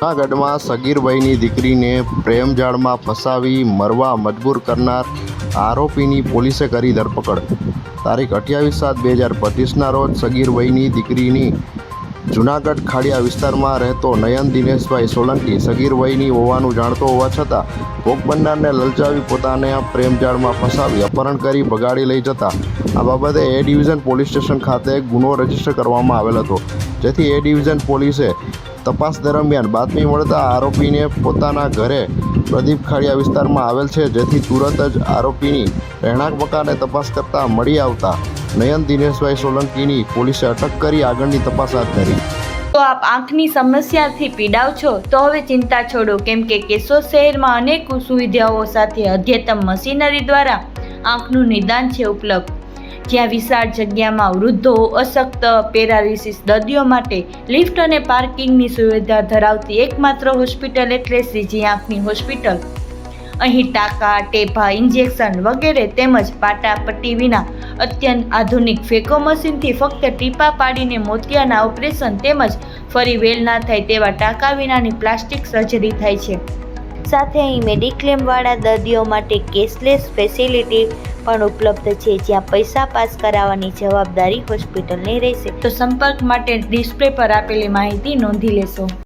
જૂનાગઢમાં સગીર વયની દીકરીને પ્રેમજાળમાં ફસાવી, મરવા મજબૂર કરનાર આરોપીની પોલીસે કરી ધરપકડ. તારીખ અઠ્યાવીસ સાત બે હજાર પચીસના રોજ સગીર વયની દીકરીની જૂનાગઢ ખાડિયા વિસ્તારમાં રહેતો નયન દિનેશભાઈ સોલંકી સગીર વયની હોવાનું જાણતો હોવા છતાં ભોગબંડારને લલચાવી પોતાને પ્રેમજાળમાં ફસાવી અપહરણ કરી ભગાડી લઈ જતા. આ બાબતે એ ડિવિઝન પોલીસ સ્ટેશન ખાતે ગુનો રજિસ્ટર કરવામાં આવેલ હતો. જેથી એ ડિવિઝન પોલીસે તપાસ દરમિયાન બાતમી મળતા આરોપીને પોતાના ઘરે પ્રદીપ ખાડિયા વિસ્તારમાં આવેલ છે, જેથી તુરંત જ આરોપીની રહેણાંક મકાને તપાસ કરતા મળી આવતા નયન દિનેશભાઈ સોલંકીની પોલીસે અટક કરી આગળની તપાસ હાથ ધરી. તો આપ આંખની સમસ્યાથી પીડાવ છો, તો હવે ચિંતા છોડો, કેમ કે કેશોદ શહેરમાં અનેક સુવિધાઓ સાથે અદ્યતન મશીનરી દ્વારા આંખનું નિદાન છે ઉપલબ્ધ. જ્યાં વિશાળ જગ્યામાં વૃદ્ધો, અશક્ત પેરાલિસિસ દર્દીઓ માટે લિફ્ટ અને પાર્કિંગની સુવિધા ધરાવતી એકમાત્ર હોસ્પિટલ એટલે સીજી આંખની હોસ્પિટલ. અહીં ટાંકા, ટેભા, ઇન્જેક્શન વગેરે તેમજ પાટા પટ્ટી વિના અત્યંત આધુનિક ફેકો મશીનથી ફક્ત ટીપા પાડીને મોતિયાના ઓપરેશન તેમજ ફરી વેલ ના થાય તેવા ટાંકા વિનાની પ્લાસ્ટિક સર્જરી થાય છે. સાથે અહીં મેડિક્લેમવાળા દર્દીઓ માટે કેશલેસ ફેસિલિટી પણ ઉપલબ્ધ છે, જ્યાં પૈસા પાસ કરાવવાની જવાબદારી હોસ્પિટલની રહેશે. તો સંપર્ક માટે ડિસ્પ્લે પર આપેલી માહિતી નોંધી લેશો.